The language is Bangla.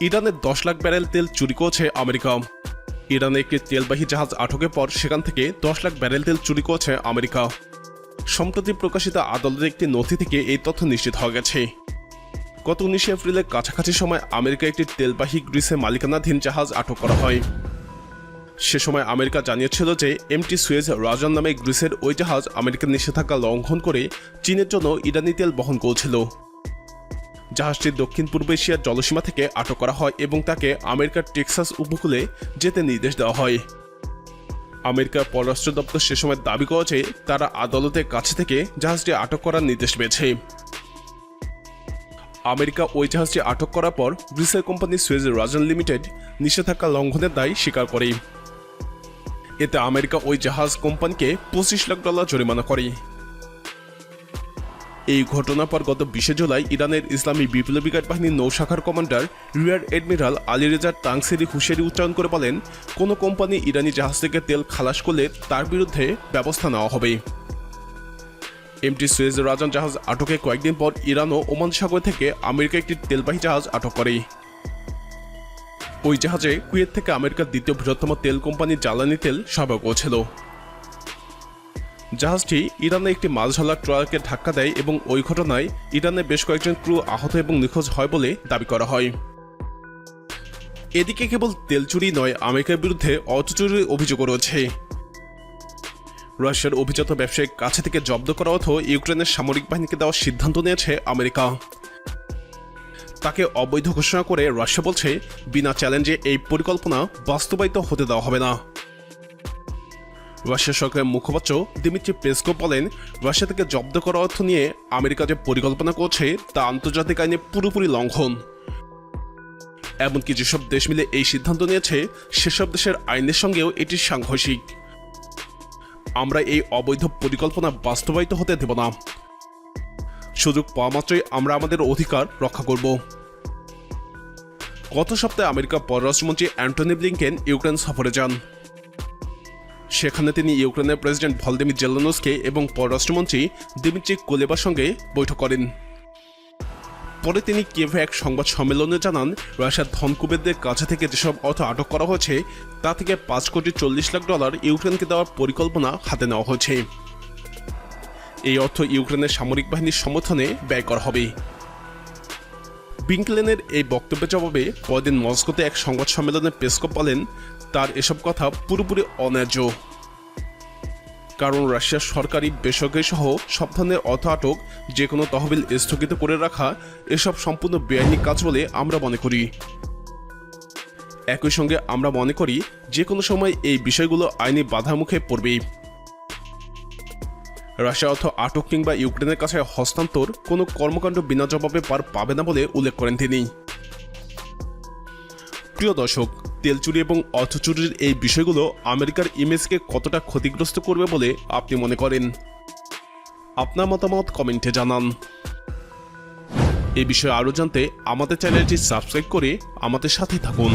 ইরানের দশ লাখ ব্যারেল তেল চুরি করেছে আমেরিকা। ইরানে একটি তেলবাহী জাহাজ আটকের পর সেখান থেকে দশ লাখ ব্যারেল তেল চুরি করেছে আমেরিকা। সম্প্রতি প্রকাশিত আদালতের একটি নথি থেকে এই তথ্য নিশ্চিত হওয়া গেছে। গত উনিশে এপ্রিলের কাছাকাছি সময় আমেরিকা একটি তেলবাহী গ্রিসে মালিকানাধীন জাহাজ আটক করা হয়। সে সময় আমেরিকা জানিয়েছিল যে এমটি সুয়েজ রাজান নামে গ্রিসের ওই জাহাজ আমেরিকার নিষেধাজ্ঞা লঙ্ঘন করে চীনের জন্য ইরানি তেল বহন করছিল। জাহাজটি দক্ষিণ পূর্ব এশিয়ার জলসীমা থেকে আটক করা হয় এবং তাকে আমেরিকার টেক্সাস উপকূলে যেতে নির্দেশ দেওয়া হয়। আমেরিকার পররাষ্ট্র দপ্তর সে সময় দাবি করে যে তারা আদালতের কাছে থেকে জাহাজটি আটক করার নির্দেশ পেয়েছে আমেরিকা ওই জাহাজটি আটক করার পর গ্রিসের কোম্পানি সুয়েজ রাজন লিমিটেড নিষেধাজ্ঞা লঙ্ঘনের দায় স্বীকার করে। এতে আমেরিকা ওই জাহাজ কোম্পানিকে পঁচিশ লাখ ডলার জরিমানা করে। এই ঘটনার পর গত বিশে জুলাই ইরানের ইসলামী বিপ্লবী গার্ড বাহিনীর নৌশাখার কমান্ডার, রিয়ার এডমিরাল আলী রেজার তাংসেরি হুশেরি উচ্চারণ করে বলেন, কোনো কোম্পানি ইরানি জাহাজ থেকে তেল খালাস করলে তার বিরুদ্ধে ব্যবস্থা নেওয়া হবে। এমটি সুয়েজ রাজান জাহাজ আটকে কয়েকদিন পর ইরান ও ওমান সাগর থেকে আমেরিকা একটি তেলবাহী জাহাজ আটক করে। ওই জাহাজে কুয়েত থেকে আমেরিকার দ্বিতীয় বৃহত্তম তেল কোম্পানির জ্বালানি তেল সরবরাহ করেছিল। জাহাজটি ইরানে একটি মাছ ঝালার ট্রয়ারকে ধাক্কা দেয় এবং ওই ঘটনায় ইরানে বেশ কয়েকজন ক্রু আহত এবং নিখোঁজ হয় বলে দাবি করা হয়। এদিকে কেবল তেল চুরি নয়, আমেরিকার বিরুদ্ধে অর্থ অভিযোগও রয়েছে। রাশিয়ার অভিজাত ব্যবসায়িক কাছে থেকে জব্দ করা অর্থ ইউক্রেনের সামরিক বাহিনীকে দেওয়ার সিদ্ধান্ত নিয়েছে আমেরিকা। তাকে অবৈধ ঘোষণা করে রাশিয়া বলছে, বিনা চ্যালেঞ্জে এই পরিকল্পনা বাস্তবায়িত হতে দেওয়া হবে না। রাশিয়া সরকারের মুখপাত্র দিমিত্রি পেসকো বলেন, রাশিয়া থেকে জব্দ করা অর্থ নিয়ে আমেরিকা যে পরিকল্পনা করছে, তা আন্তর্জাতিক আইনে পুরোপুরি লঙ্ঘন। এমনকি যেসব দেশ মিলে এই সিদ্ধান্ত নিয়েছে, সেসব দেশের আইনের সঙ্গেও এটি সাংঘর্ষিক। আমরা এই অবৈধ পরিকল্পনা বাস্তবায়িত হতে দেব না। সুযোগ পাওয়া মাত্রই আমরা আমাদের অধিকার রক্ষা করব। গত সপ্তাহে আমেরিকা পররাষ্ট্রমন্ত্রী অ্যান্টনি ব্লিংকেন ইউক্রেন সফরে যান। সেখানে তিনি ইউক্রেনের প্রেসিডেন্ট ভলদিমির জেলানোসকে এবং পররাষ্ট্রমন্ত্রী দিমিত্রি কোলেবার সঙ্গে বৈঠক করেন। পরে তিনি কিয়েভে এক সংবাদ সম্মেলনে জানান, রাশিয়ার ধনকুবেরদের কাছে থেকে যেসব অর্থ আটক করা হয়েছে, তা থেকে পাঁচ কোটি চল্লিশ লাখ ডলার ইউক্রেনকে দেওয়ার পরিকল্পনা হাতে নেওয়া হয়েছে। এই অর্থ ইউক্রেনের সামরিক বাহিনীর সমর্থনে ব্যয় করা হবে। বিঙ্কলেনের এই বক্তব্যের জবাবে পরদিন মস্কোতে এক সংবাদ সম্মেলনে পেসকপ বলেন, তার এসব কথা পুরোপুরি অন্যায্য। কারণ রাশিয়ার সরকারি বেসরকারি সহ সব ধরনের অর্থ আটক যে কোনো তহবিল স্থগিত করে রাখা, এসব সম্পূর্ণ বেআইনি কাজ বলে আমরা মনে করি। একই সঙ্গে আমরা মনে করি যে কোনো সময় এই বিষয়গুলো আইনি বাধার মুখে পড়বেই। রাশিয়া অর্থ আটক কিংবা ইউক্রেনের কাছে হস্তান্তর কোনো কর্মকাণ্ড বিনা জবাবে পার পাবে না বলে উল্লেখ করেন তিনি। প্রিয় দর্শক, তেল চুরি এবং অর্থ চুরির এই বিষয়গুলো আমেরিকার ইমেজকে কতটা ক্ষতিগ্রস্ত করবে বলে আপনি মনে করেন? আপনার মতামত কমেন্টে জানান। এই বিষয়ে আরও জানতে আমাদের চ্যানেলটি সাবস্ক্রাইব করে আমাদের সাথে থাকুন।